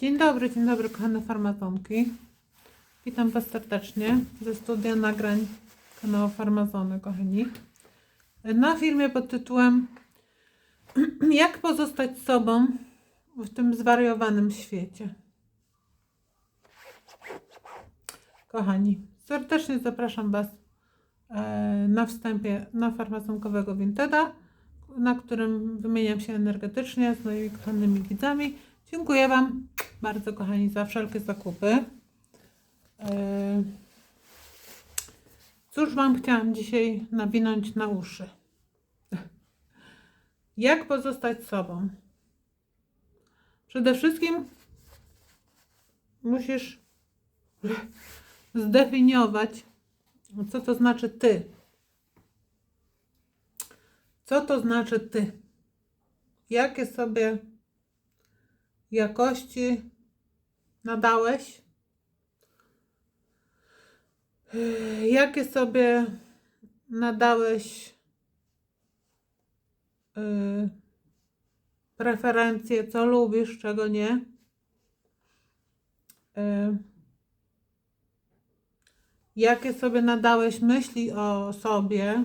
Dzień dobry, dzień dobry kochane farmazonki. Witam Was serdecznie ze studia nagrań kanału Farmazony, kochani. Na filmie pod tytułem Jak pozostać sobą w tym zwariowanym świecie. Kochani, serdecznie zapraszam Was e, na wstępie na farmazonkowego Winteda, na którym wymieniam się energetycznie z moimi kochanymi widzami. Dziękuję Wam bardzo, kochani, za wszelkie zakupy. E, Cóż Wam chciałam dzisiaj nawinąć na uszy? Jak pozostać sobą? Przede wszystkim musisz zdefiniować, co to znaczy ty. Co to znaczy ty? Jakie sobie jakości nadałeś? Jakie sobie nadałeś yy, preferencje, co lubisz, czego nie? Yy, Jakie sobie nadałeś myśli o sobie,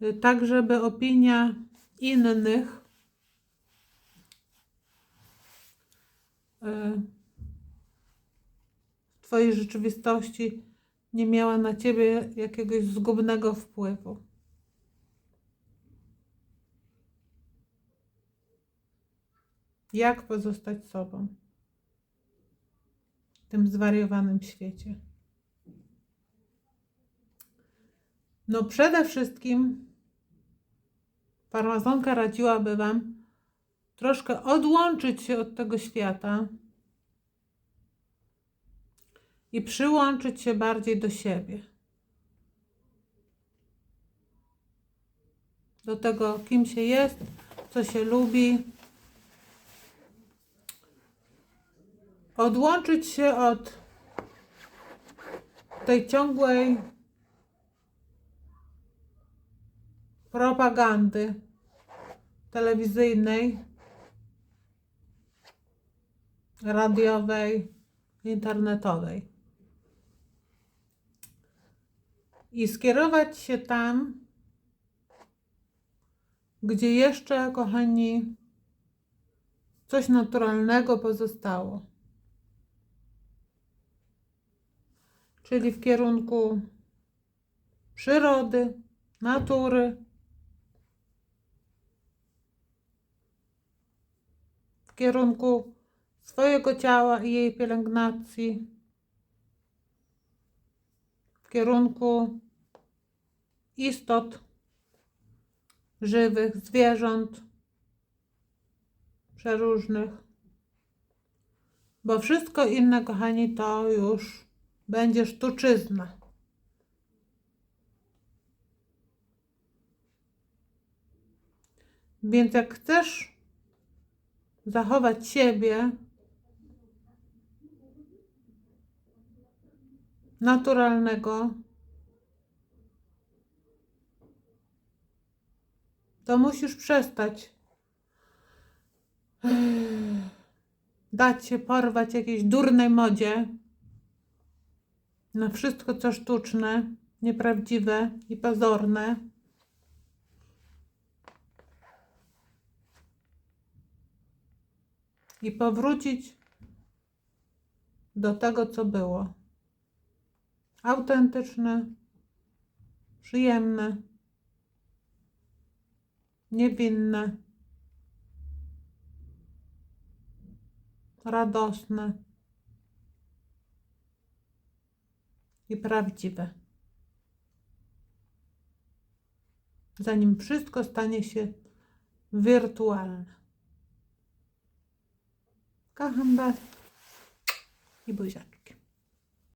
yy, tak żeby opinia innych yy, w Twojej rzeczywistości nie miała na Ciebie jakiegoś zgubnego wpływu. Jak pozostać sobą w tym zwariowanym świecie? No przede wszystkim farmazonka radziłaby Wam troszkę odłączyć się od tego świata i przyłączyć się bardziej do siebie. Do tego, kim się jest, co się lubi. Odłączyć się od tej ciągłej propagandy telewizyjnej, radiowej, internetowej. I skierować się tam, gdzie jeszcze, kochani, coś naturalnego pozostało. Czyli w kierunku przyrody, natury, w kierunku swojego ciała i jej pielęgnacji, w kierunku istot żywych, zwierząt przeróżnych. Bo wszystko inne, kochani, to już będzie sztuczyzna. Więc jak chcesz zachować siebie naturalnego, to musisz przestać dać się porwać jakiejś durnej modzie na wszystko, co sztuczne, nieprawdziwe i pozorne. I powrócić do tego, co było. Autentyczne, przyjemne, niewinne, radosne i prawdziwe. Zanim wszystko stanie się wirtualne. Kocham Was i buziaczki.